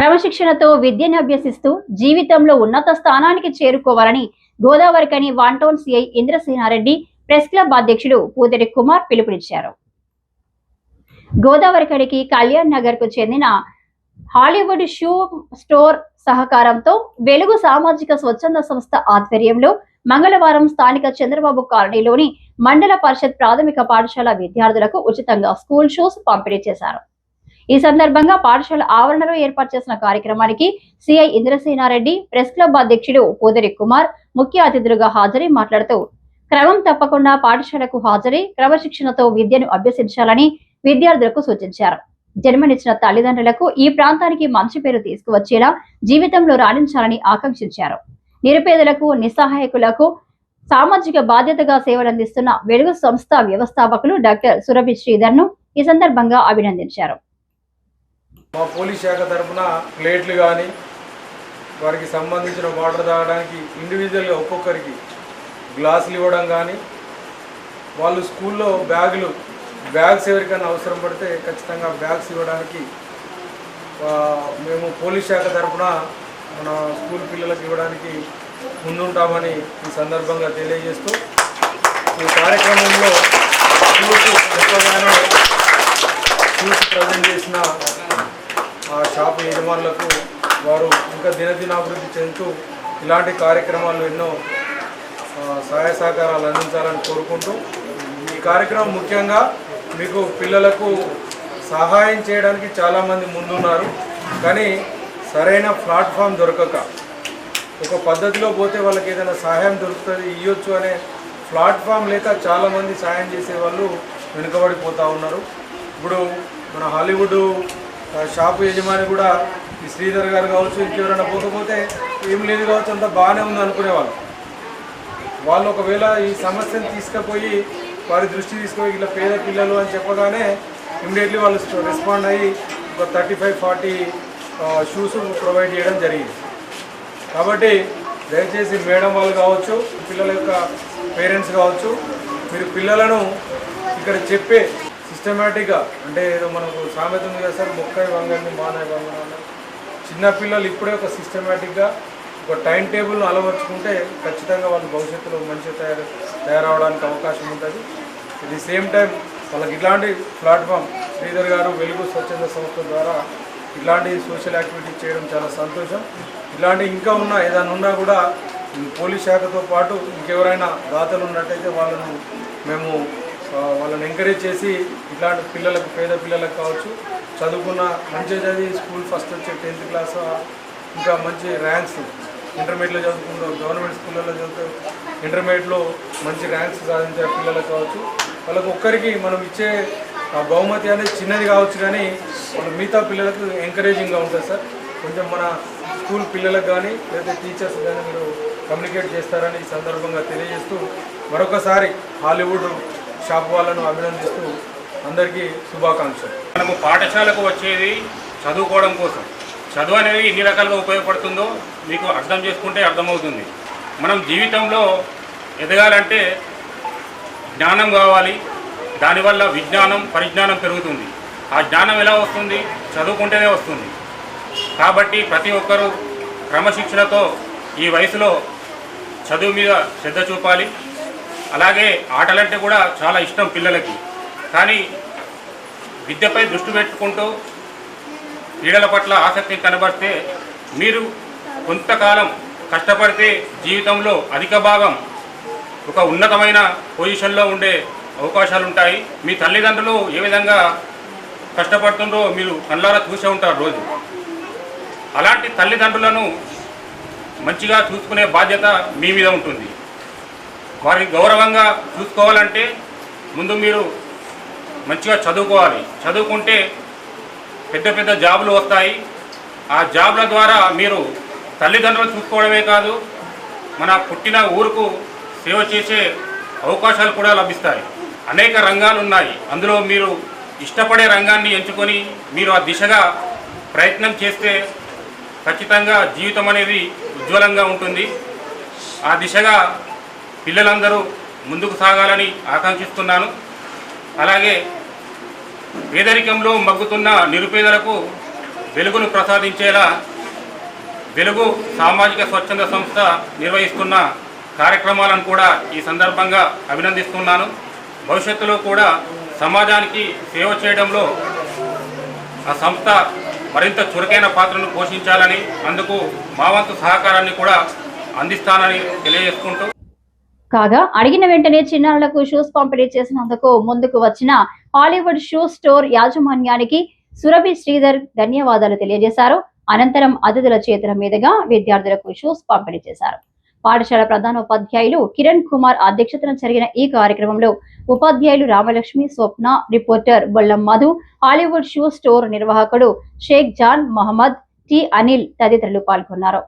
క్రమశిక్షణతో విద్యను అభ్యసిస్తూ జీవితంలో ఉన్నత స్థానానికి చేరుకోవాలని Godavarikhani one town CI Indrasimha Reddy press club అధ్యక్షుడు పూదరి కుమార్ పిలుపునిచ్చారు. గోదావరికడికి కళ్యాణ్ నగర్కు చెందిన హాలీవుడ్ షూ స్టోర్ సహకారంతో వెలుగు సామాజిక స్వచ్ఛంద సంస్థ ఆధ్వర్యంలో మంగళవారం స్థానిక చంద్రబాబు కాలనీలోని మండల పరిషత్ ప్రాథమిక పాఠశాల విద్యార్థులకు ఉచితంగా స్కూల్ షూస్ పంపిణీ చేశారు. ఈ సందర్భంగా పాఠశాల ఆవరణలో ఏర్పాటు చేసిన కార్యక్రమానికి సిఐ ఇంద్రసేనారెడ్డి ప్రెస్ క్లబ్ అధ్యక్షుడు పూదరి కుమార్ ముఖ్య అతిథులుగా హాజరై మాట్లాడుతూ క్రమం తప్పకుండా పాఠశాలకు హాజరై క్రమశిక్షణతో విద్యను అభ్యసించాలని విద్యార్థులకు సూచించారు. జన్మనిచ్చిన తల్లిదండ్రులకు ఈ ప్రాంతానికి మంచి పేరు తీసుకువచ్చేలా జీవితంలో రాణించాలని ఆకాంక్షించారు. నిరుపేదలకు నిస్సహాయకులకు సామాజిక బాధ్యతగా సేవలందిస్తున్న వెలుగు సంస్థ వ్యవస్థాపకులు డాక్టర్ సురభి శ్రీధర్ను ఈ సందర్భంగా అభినందించారు. మా పోలీస్ శాఖ తరఫున ప్లేట్లు కానీ వారికి సంబంధించిన వాటర్ తాగడానికి ఇండివిజువల్గా ఒక్కొక్కరికి గ్లాసులు ఇవ్వడం కానీ వాళ్ళు స్కూల్లో బ్యాగులు బ్యాగ్స్ ఎవరికైనా అవసరం పడితే ఖచ్చితంగా బ్యాగ్స్ ఇవ్వడానికి మేము పోలీస్ శాఖ తరఫున మన స్కూల్ పిల్లలకు ఇవ్వడానికి ముందుంటామని ఈ సందర్భంగా తెలియజేస్తూ ఈ కార్యక్రమంలో చూసి చెప్పగానే చూసి ప్రజెంట్ చేసిన ఆ షాపు యజమానులకు వారు ఇంకా దినదినాభివృద్ధి చెందుతూ ఇలాంటి కార్యక్రమాలు ఎన్నో సహాయ సహకారాలు అందించాలని కోరుకుంటూ ఈ కార్యక్రమం ముఖ్యంగా మీకు పిల్లలకు సహాయం చేయడానికి చాలామంది ముందున్నారు. కానీ సరైన ప్లాట్ఫామ్ దొరకక ఒక పద్ధతిలో పోతే వాళ్ళకి ఏదైనా సహాయం దొరుకుతుంది ఇవ్వచ్చు అనే ప్లాట్ఫామ్ లేక చాలామంది సహాయం చేసే వాళ్ళు వెనుకబడిపోతూ ఉన్నారు. ఇప్పుడు మన హాలీవుడ్ షాపు యజమాని కూడా ఈ శ్రీధర్ గారు కావచ్చు ఇంకెవరైనా పోకపోతే ఏం లేదు కావచ్చు అంత బాగానే ఉంది అనుకునేవాళ్ళు. వాళ్ళు ఒకవేళ ఈ సమస్యను తీసుకుపోయి వారి దృష్టి తీసుకుపోయి ఇట్లా పేద పిల్లలు అని చెప్పగానే ఇమ్మీడియట్లీ వాళ్ళు రెస్పాండ్ అయ్యి ఒక thirty five forty shoes provide చేయడం జరిగింది. కాబట్టి దయచేసి మేడం వాళ్ళు కావచ్చు పిల్లల యొక్క పేరెంట్స్ కావచ్చు మీరు పిల్లలను ఇక్కడ చెప్పే సిస్టమేటిక్గా అంటే ఏదో మనకు సామెత ఉంది కదా సార్ మొక్కై వంగండి మానవ వంగండి చిన్నపిల్లలు ఇప్పుడే ఒక సిస్టమేటిక్గా ఒక టైం టేబుల్ను అలవర్చుకుంటే ఖచ్చితంగా వాళ్ళు భవిష్యత్తులో మంచిగా తయారు తయారవడానికి అవకాశం ఉంటుంది. ఇది సేమ్ టైం వాళ్ళకి ఇట్లాంటి ప్లాట్ఫామ్ శ్రీధర్ గారు వెలుగు స్వచ్ఛంద సంస్థ ద్వారా ఇట్లాంటి సోషల్ యాక్టివిటీ చేయడం చాలా సంతోషం. ఇలాంటి ఇంకా ఉన్న ఏదైనా ఉన్నా కూడా పోలీస్ శాఖతో పాటు ఇంకెవరైనా దాతలు ఉన్నట్టయితే వాళ్ళను మేము వాళ్ళని ఎంకరేజ్ చేసి ఇట్లాంటి పిల్లలకు పేద పిల్లలకు కావచ్చు చదువుకున్న మంచిగా చదివి స్కూల్ ఫస్ట్ వచ్చే టెన్త్ క్లాస్ ఇంకా మంచి ర్యాంక్స్ ఇంటర్మీడియట్లో చదువుకుంటూ గవర్నమెంట్ స్కూళ్ళలో చదువుతూ ఇంటర్మీడియట్లో మంచి ర్యాంక్స్ సాధించే పిల్లలకు కావచ్చు. వాళ్ళకు ఒక్కరికి మనం ఇచ్చే బహుమతి అనేది చిన్నది కావచ్చు కానీ వాళ్ళ మిగతా పిల్లలకు ఎంకరేజింగ్గా ఉంటుంది సార్. కొంచెం మన స్కూల్ పిల్లలకు కానీ లేదా టీచర్స్ కానీ మీరు కమ్యూనికేట్ చేస్తారని ఈ సందర్భంగా తెలియజేస్తూ మరొకసారి హాలీవుడ్ షాప్ వాళ్ళను అభినందిస్తూ అందరికీ శుభాకాంక్షలు. మనము పాఠశాలకు వచ్చేది చదువుకోవడం కోసం. చదువు అనేది ఎన్ని రకాలుగా ఉపయోగపడుతుందో మీకు అర్థం చేసుకుంటే అర్థమవుతుంది. మనం జీవితంలో ఎదగాలంటే జ్ఞానం కావాలి. దానివల్ల విజ్ఞానం పరిజ్ఞానం పెరుగుతుంది. ఆ జ్ఞానం ఎలా వస్తుంది? చదువుకుంటేనే వస్తుంది. కాబట్టి ప్రతి ఒక్కరూ క్రమశిక్షణతో ఈ వయసులో చదువు మీద శ్రద్ధ చూపాలి. అలాగే ఆటలంటే కూడా చాలా ఇష్టం పిల్లలకి. కానీ విద్యపై దృష్టి పెట్టుకుంటూ క్రీడల పట్ల ఆసక్తి కనబడితే మీరు కొంతకాలం కష్టపడితే జీవితంలో అధిక భాగం ఒక ఉన్నతమైన పొజిషన్లో ఉండే అవకాశాలు ఉంటాయి మీ తల్లిదండ్రులు ఏ విధంగా కష్టపడుతుందో మీరు కళ్ళారా చూసే ఉంటారు రోజు. అలాంటి తల్లిదండ్రులను మంచిగా చూసుకునే బాధ్యత మీ మీద ఉంటుంది. వారిని గౌరవంగా చూసుకోవాలంటే ముందు మీరు మంచిగా చదువుకోవాలి. చదువుకుంటే పెద్ద పెద్ద జాబులు వస్తాయి. ఆ జాబ్ల ద్వారా మీరు తల్లిదండ్రులు చూసుకోవడమే కాదు మన పుట్టిన ఊరుకు సేవ చేసే అవకాశాలు కూడా లభిస్తాయి. అనేక రంగాలు ఉన్నాయి. అందులో మీరు ఇష్టపడే రంగాన్ని ఎంచుకొని మీరు ఆ దిశగా ప్రయత్నం చేస్తే ఖచ్చితంగా జీవితం అనేది ఉజ్వలంగా ఉంటుంది. ఆ దిశగా పిల్లలందరూ ముందుకు సాగాలని ఆకాంక్షిస్తున్నాను. అలాగే పేదరికంలో మగ్గుతున్న నిరుపేదలకు వెలుగును ప్రసాదించేలా వెలుగు సామాజిక స్వచ్ఛంద సంస్థ నిర్వహిస్తున్న కార్యక్రమాలను కూడా ఈ సందర్భంగా అభినందిస్తున్నాను. భవిష్యత్తులో కూడా సమాజానికి సేవ చేయడంలో ఆ సంస్థ మరింత చురుకైన పాత్రను పోషించాలని అందుకు మా వంతు సహకారాన్ని కూడా అందిస్తానని తెలియజేసుకుంటూ కాగా అడిగిన వెంటనే చిన్నారులకు షూస్ పంపిణీ చేసినందుకు ముందుకు వచ్చిన హాలీవుడ్ షూ స్టోర్ యాజమాన్యానికి సురభి శ్రీధర్ ధన్యవాదాలు తెలియజేశారు. అనంతరం అతిథుల చేతుల మీదుగా విద్యార్థులకు షూస్ పంపిణీ చేశారు. పాఠశాల ప్రధానోపాధ్యాయులు కిరణ్ కుమార్ అధ్యక్షతన జరిగిన ఈ కార్యక్రమంలో ఉపాధ్యాయులు Ramalakshmi Swapna reporter Bollam Madhu Hollywood shoe store నిర్వాహకుడు షేక్ జాన్ మహమ్మద్ టి అనిల్ తదితరులు పాల్గొన్నారు.